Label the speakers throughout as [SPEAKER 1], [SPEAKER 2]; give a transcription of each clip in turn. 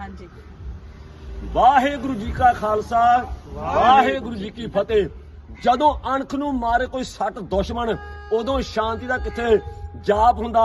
[SPEAKER 1] ਹਾਂਜੀ।
[SPEAKER 2] ਵਾਹਿਗੁਰੂ ਜੀ ਕਾ ਖਾਲਸਾ ਵਾਹਿਗੁਰੂ ਜੀ ਕੀ ਫਤਿਹ। ਜਦੋਂ ਅਣਖ ਨੂੰ ਮਾਰੇ ਕੋਈ ਸੱਟ ਦੁਸ਼ਮਣ ਉਦੋਂ ਸ਼ਾਂਤੀ ਦਾ ਕਿੱਥੇ ਜਾਪ ਹੁੰਦਾ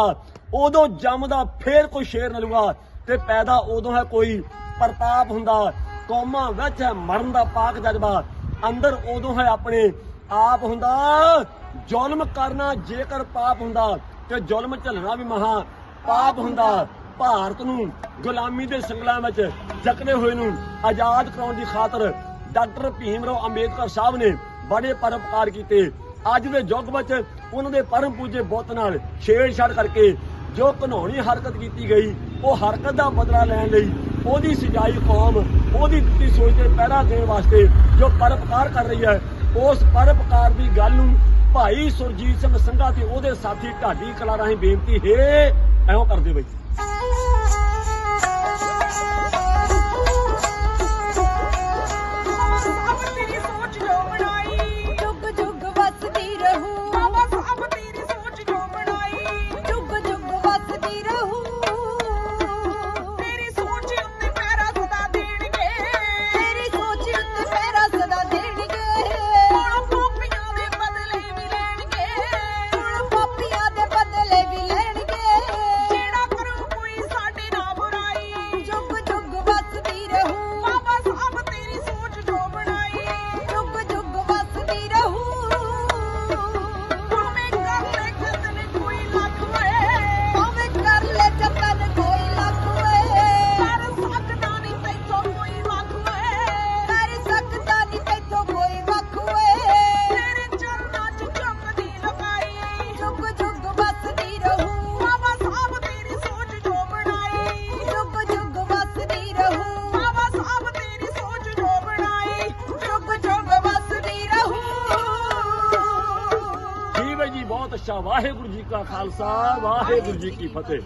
[SPEAKER 2] ਉਦੋਂ ਜੰਮਦਾ ਫੇਰ ਕੋਈ ਸ਼ੇਰ ਨਲੂਗਾ ਤੇ ਪੈਦਾ ਉਦੋਂ ਹੈ ਕੋਈ ਪ੍ਰਤਾਪ ਹੁੰਦਾ। ਕੌਮਾਂ ਵਿੱਚ ਹੈ ਮਰਨ ਦਾ ਪਾਕ ਜਜ਼ਬਾ ਅੰਦਰ ਉਦੋਂ ਹੈ ਆਪਣੇ ਆਪ ਹੁੰਦਾ। ਜ਼ੁਲਮ ਕਰਨਾ ਜੇਕਰ ਪਾਪ ਹੁੰਦਾ ਤੇ ਜ਼ੁਲਮ ਝੱਲਣਾ ਵੀ ਮਹਾ ਪਾਪ ਹੁੰਦਾ। ਭਾਰਤ ਨੂੰ ਗੁਲਾਮੀ ਦੇ ਸੰਗਲਾਂ ਵਿੱਚ ਜਕੜੇ ਹੋਏ ਨੂੰ ਆਜ਼ਾਦ ਕਰਾਉਣ ਦੀ ਖਾਤਰ ਡਾਕਟਰ ਭੀਮ ਰਾਓ ਅੰਬੇਦਕਰ ਸਾਹਿਬ ਨੇ ਬੜੇ ਪਰਪਕਾਰ ਕੀਤੇ। ਅੱਜ ਦੇ ਯੁੱਗ ਵਿੱਚ ਉਹਨਾਂ ਦੇ ਪਰਮ ਪੂਜੇ ਬੁੱਤ ਨਾਲ ਛੇੜਛਾੜ ਕਰਕੇ ਜੋ ਘਨੌਣੀ ਹਰਕਤ ਕੀਤੀ ਗਈ, ਉਹ ਹਰਕਤ ਦਾ ਬਦਲਾ ਲੈਣ ਲਈ ਉਹਦੀ ਸਜਾਈ ਕੌਮ ਉਹਦੀ ਦਿੱਤੀ ਸੋਚ ਤੇ ਪਹਿਰਾ ਦੇਣ ਵਾਸਤੇ ਜੋ ਪਰਉਪਕਾਰ ਕਰ ਰਹੀ ਹੈ, ਉਸ ਪਰਉਪਕਾਰ ਦੀ ਗੱਲ ਨੂੰ ਭਾਈ ਸੁਰਜੀਤ ਸਿੰਘ ਸੰਘਾ ਤੇ ਉਹਦੇ ਸਾਥੀ ਢਾਡੀ ਕਲਾ ਰਾਹੀਂ ਬੇਨਤੀ ਹੈ ਐਉਂ ਕਰਦੇ ਬਈ।
[SPEAKER 1] ਜੀ
[SPEAKER 2] ਵਾਹਿਗੁਰੂ ਜੀ ਕਾ ਖਾਲਸਾ ਵਾਹਿਗੁਰੂ ਜੀ ਕੀ ਫਤਿਹ।